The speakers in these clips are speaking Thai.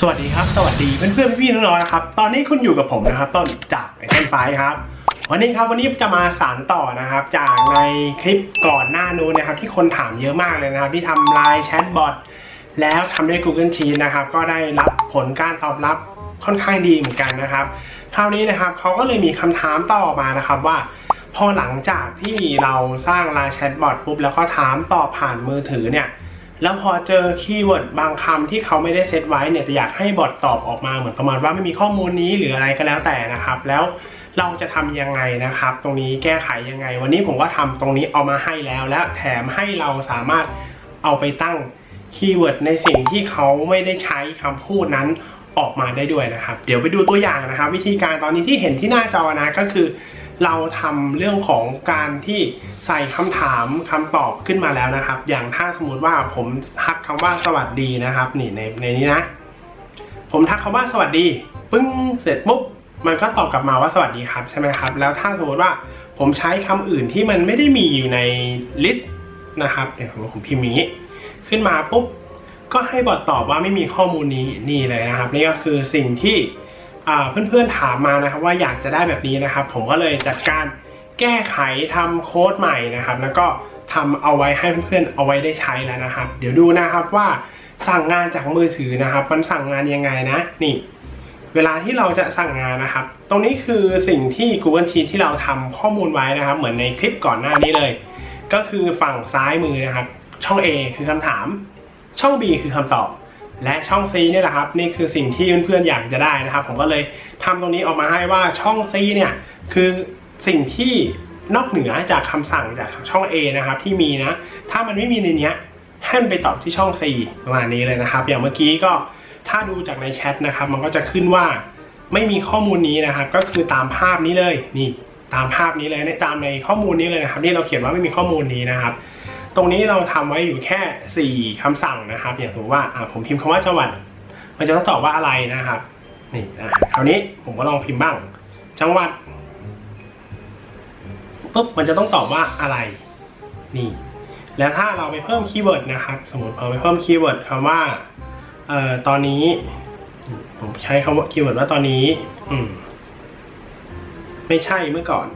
สวัสดีครับ สวัสดีเพื่อนเพื่อนพี่ๆน้องๆนะครับ ตอนนี้คุณอยู่กับผมนะครับ ต้นจากไอเทนไฟครับ วันนี้ครับวันนี้จะมาสานต่อนะครับ จากในคลิปก่อนหน้านู้นนะครับ ที่คนถามเยอะมากเลยนะครับ ที่ทำไลน์แชทบอทแล้วทำด้วย Google Sheet นะครับ ก็ได้รับผลการตอบรับค่อนข้างดีเหมือนกันนะครับ คราวนี้นะครับเขาก็เลยมีคำถามต่อมานะครับว่า พอหลังจากที่เราสร้างไลน์แชทบอทปุ๊บแล้วก็ถามตอบผ่านมือถือเนี่ย แล้วพอเจอคีย์เวิร์ดบางคำที่เขาไม่ได้เซตไว้เนี่ยจะอยากให้บอทตอบออกมาเหมือนประมาณว่าไม่มีข้อมูลนี้หรืออะไรก็แล้วแต่นะครับ แล้วเราจะทำยังไงนะครับ ตรงนี้แก้ไขยังไง วันนี้ผมก็ทำตรงนี้เอามาให้แล้ว และแถมให้เราสามารถเอาไปตั้งคีย์เวิร์ดในสิ่งที่เขาไม่ได้ใช้คำพูดนั้นออกมาได้ด้วยนะครับ เดี๋ยวไปดูตัวอย่างนะครับ วิธีการตอนนี้ที่เห็นที่หน้าจอนะก็คือ เราทำเรื่องของการที่ใส่คำถามคำตอบขึ้นมาแล้วนะครับ อย่างถ้าสมมติว่าผมทักคำว่าสวัสดีนะครับนี่ในในนี้นะ ผมทักคำว่าสวัสดีปึ้งเสร็จปุ๊บมันก็ตอบกลับมาว่าสวัสดีครับใช่ไหมครับ แล้วถ้าสมมติว่าผมใช้คำอื่นที่มันไม่ได้มีอยู่ในลิสต์นะครับเดี๋ยวผมพิมพ์นี้ขึ้นมาปุ๊บก็ให้บอทตอบว่าไม่มีข้อมูลนี้นี่เลยนะครับ นี่ก็คือสิ่งที่ เพื่อนๆถามมานะครับว่าอยากจะได้แบบนี้นะครับ ผมก็เลยจัดการแก้ไขทำโค้ดใหม่นะครับ แล้วก็ทำเอาไว้ให้เพื่อนๆเอาไว้ได้ใช้แล้วนะครับ เดี๋ยวดูนะครับว่าสั่งงานจากมือถือนะครับ มันสั่งงานยังไงนะนี่ เวลาที่เราจะสั่งงานนะครับ ตรงนี้คือสิ่งที่ Google Sheet ที่เราทำข้อมูลไว้นะครับ เหมือนในคลิปก่อนหน้านี้เลย ก็คือฝั่งซ้ายมือนะครับ ช่อง A คือคำถาม ช่อง B คือคำตอบ และช่อง C เนี่ยแหละครับนี่คือสิ่งที่เพื่อนๆอยากจะได้นะครับ ผมก็เลยทำตรงนี้ออกมาให้ว่าช่อง C เนี่ยคือสิ่งที่นอกเหนือจากคำสั่งจากช่อง A นะครับที่มีนะ ถ้ามันไม่มีในเนี้ยให้มันไปตอบที่ช่อง C ประมาณนี้เลยนะครับ อย่างเมื่อกี้ก็ถ้าดูจากในแชทนะครับ มันก็จะขึ้นว่าไม่มีข้อมูลนี้นะครับ ก็คือตามภาพนี้เลยนี่ตามภาพนี้เลยในตามในข้อมูลนี้เลยนะครับ นี่เราเขียนว่าไม่มีข้อมูลนี้นะครับ ตรงนี้เราทำไว้อยู่แค่ 4คำสั่งนะครับ อย่างสมมติว่าอ่าผมพิมพ์คำว่าจังหวัด มันจะต้องตอบว่าอะไรนะครับ นี่นะคราวนี้ผมก็ลองพิมพ์บ้าง จังหวัดปุ๊บมันจะต้องตอบว่าอะไร นี่ แล้วถ้าเราไปเพิ่มคีย์เวิร์ดนะครับ สมมติเอาไปเพิ่มคีย์เวิร์ดคำว่าเอ่อตอนนี้ ผมใช้คำว่าคีย์เวิร์ดว่าตอนนี้ อืม ไม่ใช่เมื่อก่อน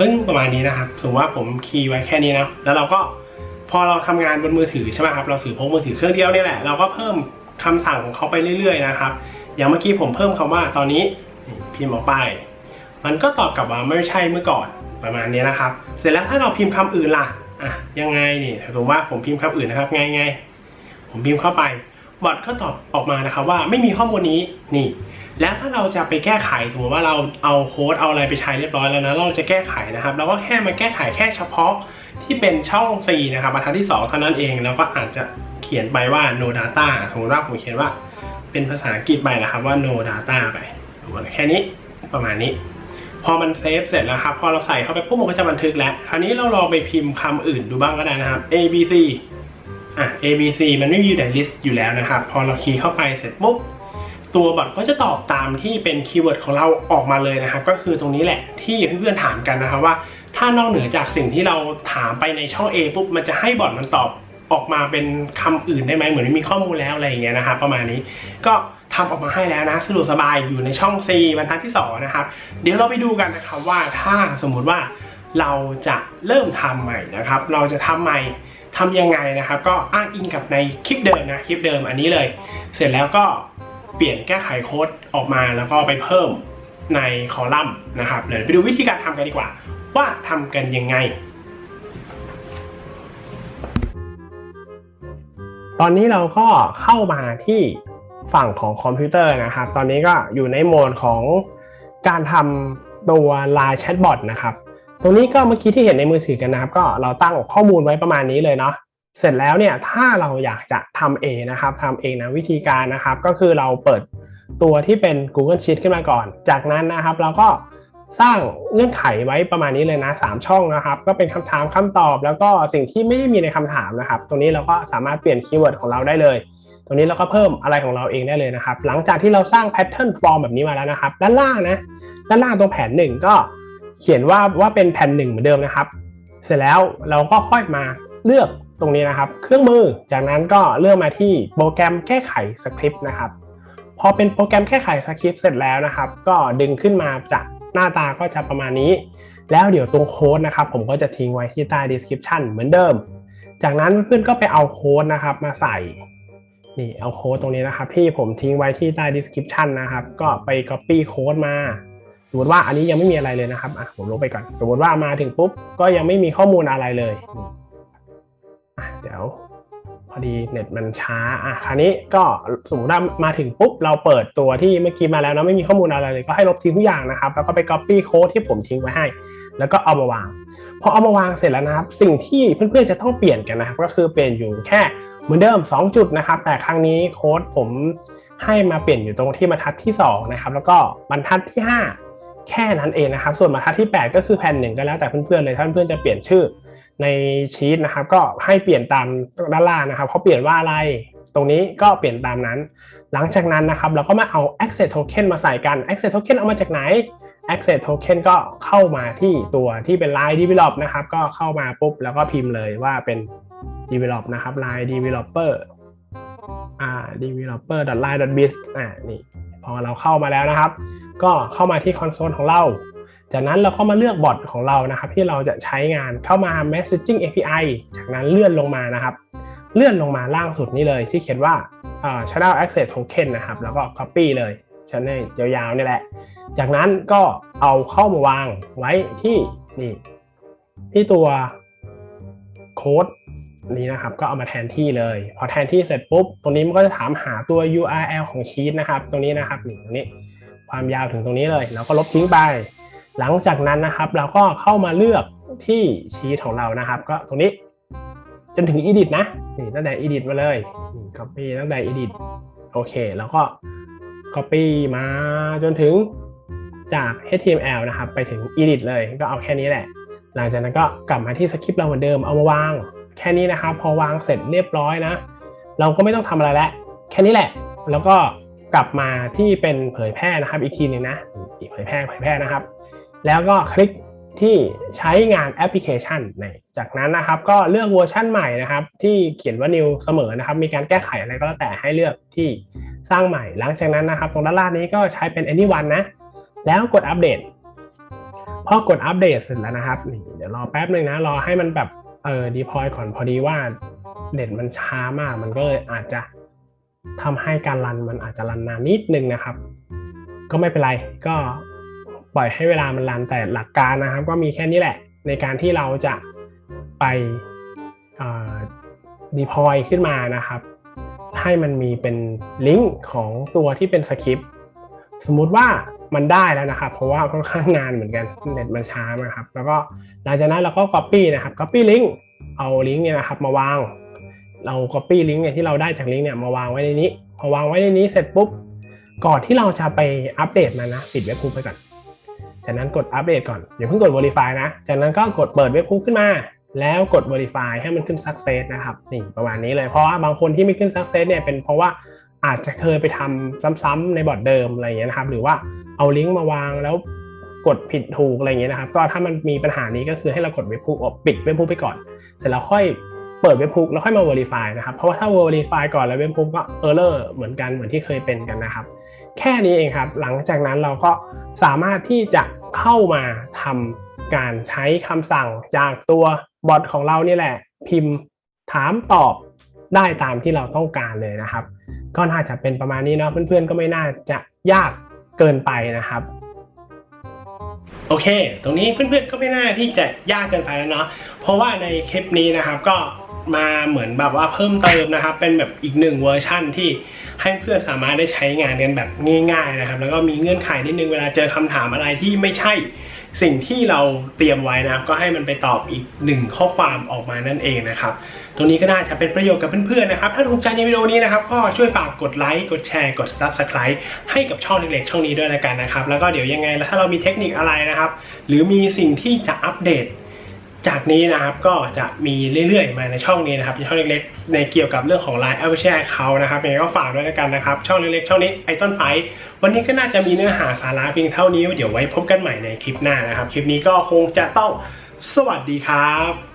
ปึ้งประมาณนี้นะครับ สมมติว่าผมคีย์ไว้แค่นี้นะ แล้วเราก็พอเราทำงานบนมือถือใช่ไหมครับ เราถือพกมือถือเครื่องเดียวนี่แหละ เราก็เพิ่มคำสั่งของเขาไปเรื่อย ๆ นะครับ อย่างเมื่อกี้ผมเพิ่มคำว่าตอนนี้พิมพ์ออกไป มันก็ตอบกลับมาไม่ใช่เมื่อก่อนประมาณนี้นะครับ เสร็จแล้วถ้าเราพิมพ์คำอื่นล่ะ อะยังไงนี่ สมมติว่าผมพิมพ์คำอื่นนะครับ ไงไง ผมพิมพ์เข้าไป บอทก็ตอบออกมานะครับว่าไม่มีข้อมูลนี้ นี่ แล้วถ้าเราจะไปแก้ไขสมมติว่าเราเอาโค้ดเอาอะไรไปใช้เรียบร้อยแล้วนะเราจะแก้ไขนะครับเราก็แค่มาแก้ไขแค่เฉพาะที่เป็นช่อง C นะครับบรรทัดที่ 2 เท่านั้นเองแล้วก็อาจจะเขียนไปว่า no data สมมติว่าผมเขียนว่าเป็นภาษาอังกฤษไปนะครับว่า no data ไปแค่นี้ประมาณนี้ พอมันเซฟเสร็จแล้วครับ พอเราใส่เข้าไปปุ๊บมันก็จะบันทึกแล้ว คราวนี้เราลองไปพิมพ์คำอื่นดูบ้างก็ได้นะครับ A B C อะ A B C มันไม่มีอยู่ในลิสต์อยู่แล้วนะครับ พอเราคีย์เข้าไปเสร็จปุ๊บ ตัวบอทก็จะตอบตามที่เป็นคีย์เวิร์ดของเราออกมาเลยนะครับก็คือตรงนี้แหละที่เพื่อนๆถามกันนะครับว่า ถ้านอกเหนือจากสิ่งที่เราถามไปในช่อง A ปุ๊บมันจะให้บอทมันตอบออกมาเป็นคำอื่นได้ไหมเหมือนมีข้อมูลแล้วอะไรอย่างเงี้ยนะครับประมาณนี้ก็ทำออกมาให้แล้วนะสะดวกสบายอยู่ในช่อง C บรรทัดที่สองนะครับเดี๋ยวเราไปดูกันนะครับว่าถ้าสมมุติว่าเราจะเริ่มทำใหม่นะครับ เราจะทำใหม่ทำยังไงนะครับ ก็อ้างอิงกับในคลิปเดิมนะคลิปเดิมอันนี้เลย เสร็จแล้วก็ เปลี่ยนแก้ไขโค้ดออกมาแล้วก็ไปเพิ่มในคอลัมน์นะครับเดี๋ยวไปดูวิธีการทำกันดีกว่า ว่าทำกันยังไง ตอนนี้เราก็เข้ามาที่ฝั่งของคอมพิวเตอร์นะครับ ตอนนี้ก็อยู่ในโหมดของการทำตัว Line Chatbot นะครับ ตรงนี้ก็เมื่อกี้ที่เห็นในมือถือกันนะครับ ก็เราตั้งข้อมูลไว้ประมาณนี้เลยเนาะ เสร็จแล้วเนี่ยถ้าเราอยากจะทำเองนะครับทำเองนะวิธีการนะครับ ก็คือเราเปิดตัวที่เป็น Google Sheet ขึ้นมาก่อน จากนั้นนะครับเราก็สร้างเงื่อนไขไว้ประมาณนี้เลยนะ3ช่องนะครับ ก็เป็นคำถามคำตอบ แล้วก็สิ่งที่ไม่ได้มีในคำถามนะครับ ตรงนี้เราก็สามารถเปลี่ยนคีย์เวิร์ดของเราได้เลย ตรงนี้เราก็เพิ่มอะไรของเราเองได้เลยนะครับ หลังจากที่เราสร้างแพทเทิร์นฟอร์มแบบนี้มาแล้วนะครับ ด้านล่างนะ ด้านล่างตรงแผนหนึ่งก็เขียนว่าว่าเป็นแผ่นหนึ่งเหมือนเดิมนะครับ เสร็จแล้วเราก็ค่อยมาเลือก ตรงนี้นะครับ เครื่องมือจากนั้นก็เลือกมาที่โปรแกรมแก้ไขสคริปต์นะครับ พอเป็นโปรแกรมแก้ไขสคริปต์เสร็จแล้วนะครับ ก็ดึงขึ้นมาจากหน้าตาก็จะประมาณนี้ แล้วเดี๋ยวตรงโค้ดนะครับ ผมก็จะทิ้งไว้ที่ใต้ description เหมือนเดิม จากนั้นเพื่อนๆก็ไปเอาโค้ดนะครับมาใส่นี่เอาโค้ดตรงนี้นะครับ ที่ผมทิ้งไว้ที่ใต้ description นะครับ ก็ไป copy โค้ดมาสมมติว่าอันนี้ยังไม่มีอะไรเลยนะครับอะผมลบไปก่อน สมมติว่ามาถึงปุ๊บก็ยังไม่มีข้อมูลอะไรเลย เดี๋ยวพอดีเน็ตมันช้าอะคราวนี้ก็สมมติว่ามาถึงปุ๊บเราเปิดตัวที่เมื่อกี้มาแล้วเนาะไม่มีข้อมูลอะไรเลยก็ให้ลบทิ้งทุกอย่างนะครับ แล้วก็ไป copy โค้ดที่ผมทิ้งไว้ให้ แล้วก็เอามาวางพอเอามาวางเสร็จแล้วนะครับ สิ่งที่เพื่อนๆจะต้องเปลี่ยนกันนะครับ ก็คือเปลี่ยนอยู่แค่เหมือนเดิม 2 จุดนะครับ แต่ครั้งนี้โค้ดผมให้มาเปลี่ยนอยู่ตรงที่บรรทัดที่2นะครับแล้วก็บรรทัดที่ 5 แค่นั้นเองนะครับ ส่วนบรรทัดที่ 8 ก็คือแผ่นหนึ่งก็แล้วแต่เพื่อนๆเลยถ้าเพื่อนๆจะเปลี่ยนชื่อ ในชีตนะครับก็ให้เปลี่ยนตามด้านล่างนะครับเขาเปลี่ยนว่าอะไร ตรงนี้ก็เปลี่ยนตามนั้น หลังจากนั้นนะครับ เราก็มาเอา access token มาใส่กัน access token เอามาจากไหน access token ก็เข้ามาที่ตัวที่เป็น line develop นะครับ ก็เข้ามาปุ๊บแล้วก็พิมพ์เลยว่าเป็น develop นะครับ line developer อ่า developer line biz อ่านี่พอเราเข้ามาแล้วนะครับ ก็เข้ามาที่คอนโซลของเรา จากนั้นเราก็มาเลือกบอทของเรานะครับ ที่เราจะใช้งานเข้ามา messaging API จากนั้นเลื่อนลงมานะครับ เลื่อนลงมาล่างสุดนี้เลยที่เขียนว่า channel access token นะครับ แล้วก็ copy เลย channel ยาวๆนี่แหละ จากนั้นก็เอาเข้ามาวางไว้ที่นี่ที่ตัวโค้ดนี้นะครับก็เอามาแทนที่เลย พอแทนที่เสร็จปุ๊บ ตรงนี้มันก็จะถามหาตัว URL ของชีตนะครับ ตรงนี้นะครับนี่ตรงนี้ความยาวถึงตรงนี้เลย แล้วก็ลบทิ้งไป หลังจากนั้นนะครับเราก็เข้ามาเลือกที่ชีตของเรานะครับ ก็ตรงนี้จนถึง edit นะนี่ตั้งแต่ edit มาเลยนี่ copy ตั้งแต่ edit โอเค แล้วก็ copy มาจนถึงจาก HTML นะครับ ไปถึง edit เลยก็เอาแค่นี้แหละ หลังจากนั้นก็กลับมาที่สคริปต์เราเหมือนเดิมเอามาวาง แค่นี้นะครับ พอวางเสร็จเรียบร้อยนะ เราก็ไม่ต้องทำอะไรแล้วแค่นี้แหละ แล้วก็กลับมาที่เป็นเผยแพร่นะครับ อีกทีหนึ่งนะอีกเผยแพร่เผยแพร่นะครับ แล้วก็คลิกที่ใช้งานแอปพลิเคชันในจากนั้นนะครับ ก็เลือกเวอร์ชันใหม่นะครับ ที่เขียนว่า new เสมอนะครับ มีการแก้ไขอะไรก็แล้วแต่ให้เลือกที่สร้างใหม่ หลังจากนั้นนะครับ ตรงด้านล่างนี้ก็ใช้เป็น anyone นะ แล้วกดอัปเดตพอกดอัปเดตเสร็จแล้วนะครับเดี๋ยวรอแป๊บหนึ่งนะ รอให้มันแบบเออดีพอยก่อนพอดีว่าเน็ตมันช้ามากมันก็เลยอาจจะทำให้การรันมันอาจจะรันนานนิดนึงนะครับ ก็ไม่เป็นไรก็ ปล่อยให้เวลามันรันแต่หลักการนะครับ ก็มีแค่นี้แหละ ในการที่เราจะไปดีพอยขึ้นมานะครับ ให้มันมีเป็นลิงก์ของตัวที่เป็นสคริปต์สมมุติว่ามันได้แล้วนะครับ เพราะว่าค่อนข้างนานเหมือนกันเน็ตมันช้ามากครับ แล้วก็หลังจากนั้นเราก็ Copy นะครับ Copy ลิงก์เอาลิงก์เนี่ยนะครับมาวาง เรา Copy ลิงก์เนี่ยที่เราได้จากลิงก์เนี่ยมาวางไว้ในนี้พอวางไว้ในนี้เสร็จปุ๊บก่อนที่เราจะไปอัปเดตมันนะ ปิดเว็บคูไปก่อน จากนั้นกดอัปเดตก่อนอย่าเพิ่งกด Verify นะ จากนั้นก็กดเปิดเว็บคูขึ้นมา แล้วกด Verify ให้มันขึ้น Success นะครับนี่ประมาณนี้เลยเพราะว่าบางคนที่ไม่ขึ้น Success เนี่ยเป็นเพราะว่าอาจจะเคยไปทำซ้ำๆในบอร์ดเดิมอะไรอย่างเงี้ยนะครับ หรือว่าเอาลิงก์มาวางแล้วกดผิดถูกอะไรอย่างเงี้ยนะครับ ก็ถ้ามันมีปัญหานี้ก็คือให้เรากดเว็บพูกปิดเว็บพูไปก่อน เสร็จแล้วค่อย เปิดเว็บพูกแล้วค่อยมา verify นะครับ เพราะว่าถ้า verify ก่อนแล้วเว็บพูกก็ error เหมือนกันเหมือนที่เคยเป็นกันนะครับ แค่นี้เองครับ หลังจากนั้นเราก็สามารถที่จะเข้ามาทำการใช้คำสั่งจากตัวบอทของเรานี่แหละ พิมพ์ถามตอบได้ตามที่เราต้องการเลยนะครับ ก็น่าจะเป็นประมาณนี้เนาะเพื่อนๆก็ไม่น่าจะยากเกินไปนะครับโอเค ตรงนี้เพื่อนๆก็ไม่น่าที่จะยากเกินไปแล้วเนาะ เพราะว่าในคลิปนี้นะครับก็ มาเหมือนแบบว่าเพิ่มเติมนะครับ เป็นแบบอีกหนึ่งเวอร์ชั่นที่ให้เพื่อนสามารถได้ใช้งานกันแบบง่ายๆนะครับ แล้วก็มีเงื่อนไขนิดนึงเวลาเจอคำถามอะไรที่ไม่ใช่สิ่งที่เราเตรียมไว้นะครับ ก็ให้มันไปตอบอีกหนึ่งข้อความออกมานั่นเองนะครับ ตรงนี้ก็น่าจะเป็นประโยชน์กับเพื่อนๆนะครับ ถ้าถูกใจในวิดีโอนี้นะครับ ก็ช่วยฝากกดไลค์ กดแชร์ กด Subscribe ให้กับช่องเล็กๆช่องนี้ด้วยละกันนะครับ แล้วก็เดี๋ยวยังไงแล้วถ้าเรามีเทคนิคอะไรนะครับ หรือมีสิ่งที่จะอัปเดต จากนี้นะครับก็จะมีเรื่อยๆ มาในช่องนี้นะครับช่องเล็กๆ ในเกี่ยวกับเรื่องของ Line a p p l e Share เขานะครับยังไงก็ฝากด้วยแล้วกันนะครับ ช่องเล็กๆ ช่องนี้ไอต้นไฟวันนี้ก็น่าจะมีเนื้อหาสาระเพียงเท่านี้ เดี๋ยวไว้พบกันใหม่ในคลิปหน้านะครับ คลิปนี้ก็คงจะต้องสวัสดีครับ